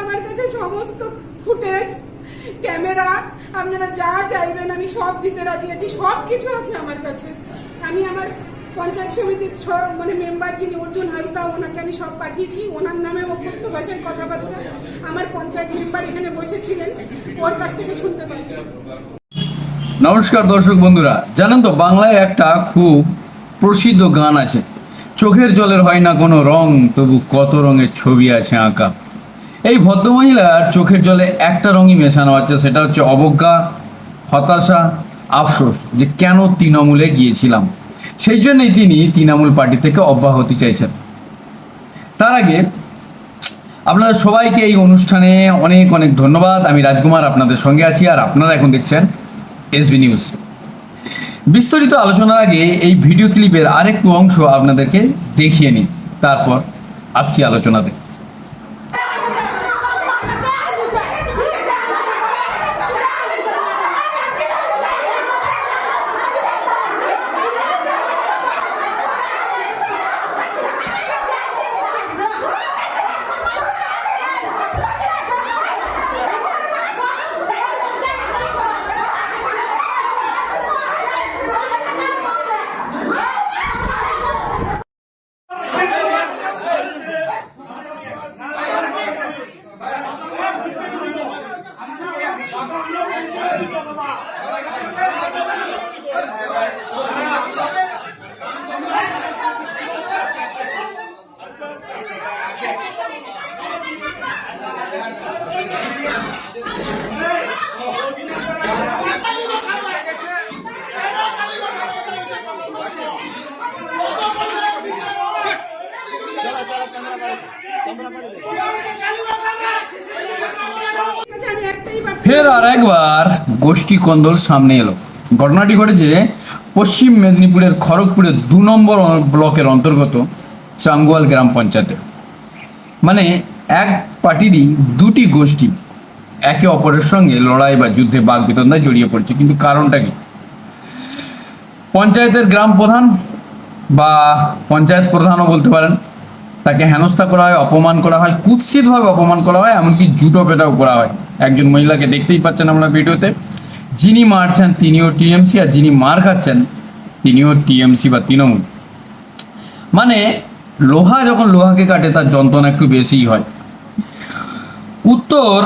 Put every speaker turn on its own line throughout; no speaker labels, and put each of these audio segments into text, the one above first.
আমার কাছে সমস্ত ফুটেজ, ক্যামেরা, আপনারা যা চাইবেন আমি সব দিতে রাজি আছি, সব কিছু আছে আমার কাছে। আমি আমার পঞ্চায়েত সমিতির মানে মেম্বার যিনি অর্জুন হাসদা, ওনাকে আমি সব পাঠিয়েছি। ওনার নামে অভ্যক্ত ভাষায় কথাবার্তা। আমার পঞ্চায়েত মেম্বার এখানে বসেছিলেন, ওর কাছ থেকে শুনতে পারবেন
নমস্কার দর্শক বন্ধুরা, জানেন তো বাংলায় একটা খুব প্রসিদ্ধ গান আছে। চোখের জলের হয় না কোনো রং, তবু কত রঙের ছবি আছে আঁকা। এই ভদ্রমহিলার চোখের জলে একটা রঙই মেশানো আছে, সেটা হচ্ছে অবজ্ঞা, হতাশা, আফসোস, যে কেন তৃণমূলে গিয়েছিলাম। সেই জন্যই তিনি তৃণমূল পার্টি থেকে অব্যাহতি চাইছেন। তার আগে, আপনাদের সবাইকে এই অনুষ্ঠানে অনেক অনেক ধন্যবাদ। আমি রাজকুমার, আপনাদের সঙ্গে আছি, আর আপনারা এখন দেখছেন এসবি নিউজ। বিস্তারিত আলোচনার আগে এই ভিডিও ক্লিপের আরেকটু অংশ আপনাদেরকে দেখিয়ে নিই। তারপর আসছি আলোচনাতে। ফের আর একবার গোষ্ঠী কন্দল সামনে এলো। ঘটনাটি ঘটেছে পশ্চিম মেদিনীপুরের খড়গপুরের দু নম্বর ব্লকের অন্তর্গত চাঙ্গুয়াল গ্রাম পঞ্চায়েতে। মানে এক পার্টিরই দুটি গোষ্ঠী একে অপরের সঙ্গে লড়াই বা যুদ্ধে বাঘ বিতন্দায় জড়িয়ে পড়ছে। কিন্তু কারণটা কি? পঞ্চায়েতের গ্রাম প্রধান বা পঞ্চায়েত প্রধানও বলতে পারেন তাকে হেনস্থা করা হয়, অপমান করা হয়, কুৎসিতভাবে অপমান করা হয়, এমনকি জুটো পেটাও করা হয়। একজন মহিলাকে দেখতেই পাচ্ছেন আমরা ভিডিওতে। যিনি মারছেন তিনিও টিএমসি, আর যিনি মার খাচ্ছেন তিনিও টিএমসি বা তৃণমূল। মানে লোহা যখন লোহাকে কাটে, তার যন্ত্রণা একটু বেশিই হয়। উত্তর,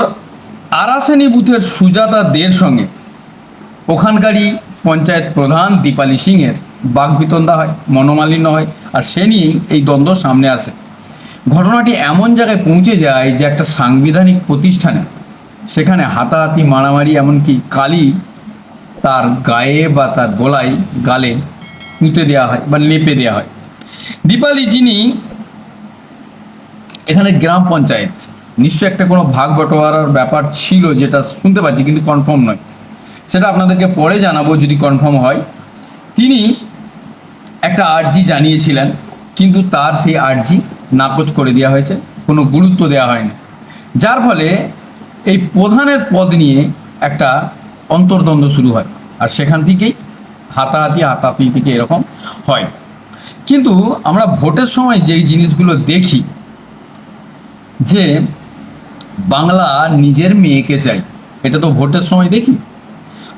আরাসেনি বুথের সুজাতা দের সঙ্গে ওখানকারই পঞ্চায়েত প্রধান দীপালি সিংয়ের বাগবিতন্দা হয়, মনোমালিন্য হয়, আর সে নিয়েই এই দ্বন্দ্ব সামনে আসে। ঘটনাটি এমন জায়গায় পৌঁছে যায় যে একটা সাংবিধানিক প্রতিষ্ঠানে সেখানে হাতাহাতি, মারামারি, এমনকি কালি তার গায়ে বা তার গলায় গালে পুঁতে দেওয়া হয় বা লেপে দেওয়া হয়। দীপালি যিনি এখানে গ্রাম পঞ্চায়েত, নিশ্চয়ই একটা কোনো ভাগ বটোয়ারার ব্যাপার ছিল যেটা শুনতে পাচ্ছি, কিন্তু কনফার্ম নয়। সেটা আপনাদেরকে পরে জানাব যদি কনফার্ম হয়। তিনি একটা আর্জি জানিয়েছিলেন, কিন্তু তার সেই আর্জি নাকচ করে দেওয়া হয়েছে, কোনো গুরুত্ব দেওয়া হয়নি। যার ফলে এই প্রধানের পদ নিয়ে একটা অন্তর্দ্বন্দ্ব শুরু হয়, আর সেখান থেকেই হাতাহাতি হাতাহাতি থেকে এরকম হয়। কিন্তু আমরা ভোটের সময় যেই জিনিসগুলো দেখি, যে বাংলা নিজের মেয়েকে চাই, এটা তো ভোটের সময় দেখি।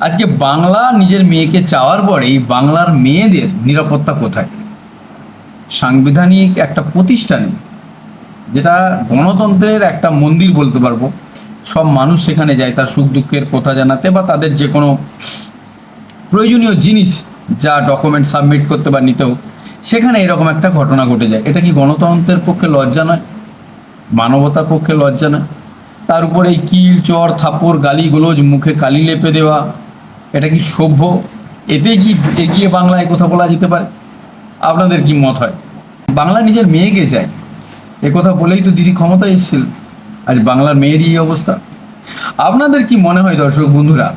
আজকে বাংলা নিজের মেয়েকে চাওয়ার পরেই বাংলার মেয়েদের নিরাপত্তা কোথায়? সাংবিধানিক একটা প্রতিষ্ঠানে যেটা গণতন্ত্রের একটা মন্দির বলতে পারব। সব মানুষ সেখানে যায়, তার সুখ দুঃখের কথা জানাতে বা তাদের যে কোনো প্রয়োজনীয় জিনিস যা ডকুমেন্ট সাবমিট করতে বা নিতেও সেখানে এরকম একটা ঘটনা ঘটে যায়। এটা কি গণতন্ত্রের পক্ষে লজ্জা নয়? মানবতার পক্ষে লজ্জা নয়? তার উপরে এই কিল, চর, থাপড় গালি গোলজ মুখে কালি লেপে দেওয়া, এটা কি সভ্য? এতে কি এগিয়ে বাংলায় কথা বলা যেতে পারে? আপনাদের কি মত হয়? বাংলা নিজের মেয়েকে চায়। কথা বলেই তো দিদি ক্ষমতা এসেছিল। আজ বাংলার মেয়েরই এই অবস্থা। আপনাদের কি মনে হয় দর্শক বন্ধুরা?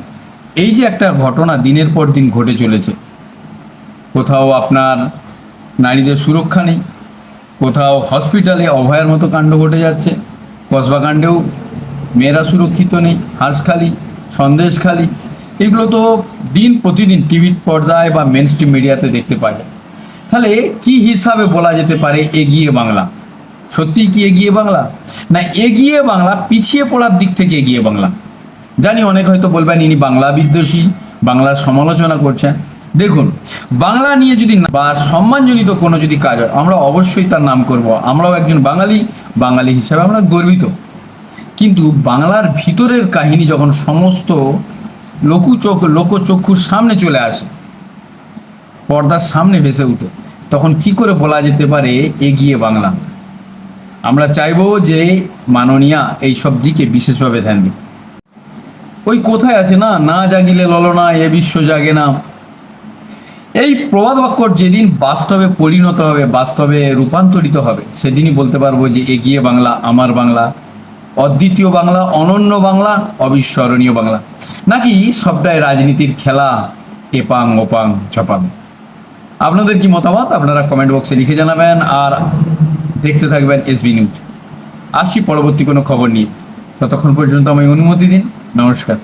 এই যে একটা ঘটনা দিনের পর দিন ঘটে চলেছে। কোথাও আপনার নারীদের সুরক্ষা নেই। কোথাও হসপিটালে অভয়ের মতো কাণ্ড ঘটে যাচ্ছে। কসবা কাণ্ডেও মেয়েরা সুরক্ষিত নেই। হাঁসখালি সন্দেশখালি এগুলো তো দিন প্রতিদিন টিভির পর্দায় বা মেন মিডিয়াতে দেখতে পাই তাহলে কি হিসাবে বলা যেতে পারে এগিয়ে বাংলা? সত্যি কি এগিয়ে বাংলা? না, এগিয়ে বাংলা পিছিয়ে পড়ার দিক থেকে এগিয়ে বাংলা? জানি অনেক হয়তো বলবেন ইনি বাংলা বিদ্বেষী বাংলার সমালোচনা করছেন। দেখুন, বাংলা নিয়ে যদি বা সম্মানজনিত কোনো যদি কাজ হয়, আমরা অবশ্যই তার নাম করব। আমরাও একজন বাঙালি বাঙালি হিসাবে আমরা গর্বিত। কিন্তু বাংলার ভিতরের কাহিনী যখন সমস্ত লোকুচোখ লোকচক্ষুর সামনে চলে আসে পর্দার সামনে ভেসে উঠে। তখন কি করে বলা যেতে পারে, এগিয়ে বাংলা? আমরা চাইব যে মাননীয়া এইসব দিকে বিশেষভাবে ধ্যান দিন ওই কোথায় আছে না না জাগিলে ললনা, এ বিশ্ব জাগে না। এই প্রবাদ বাক্য যেদিন বাস্তবে পরিণত হবে, বাস্তবে রূপান্তরিত হবে, সেদিনই বলতে পারব যে এগিয়ে বাংলা, আমার বাংলা, অদ্বিতীয় বাংলা, অনন্য বাংলা, অবিস্মরণীয় বাংলা। নাকি সবটাই রাজনীতির খেলা, এপাং, ওপাং চপাং আপনাদের কি মতামত? আপনারা কমেন্ট বক্সে লিখে জানাবেন আর দেখতে থাকবেন এসবি নিউজ আসছি পরবর্তী কোনো খবর নিয়ে। ততক্ষণ পর্যন্ত আমি অনুমতি দিন। নমস্কার।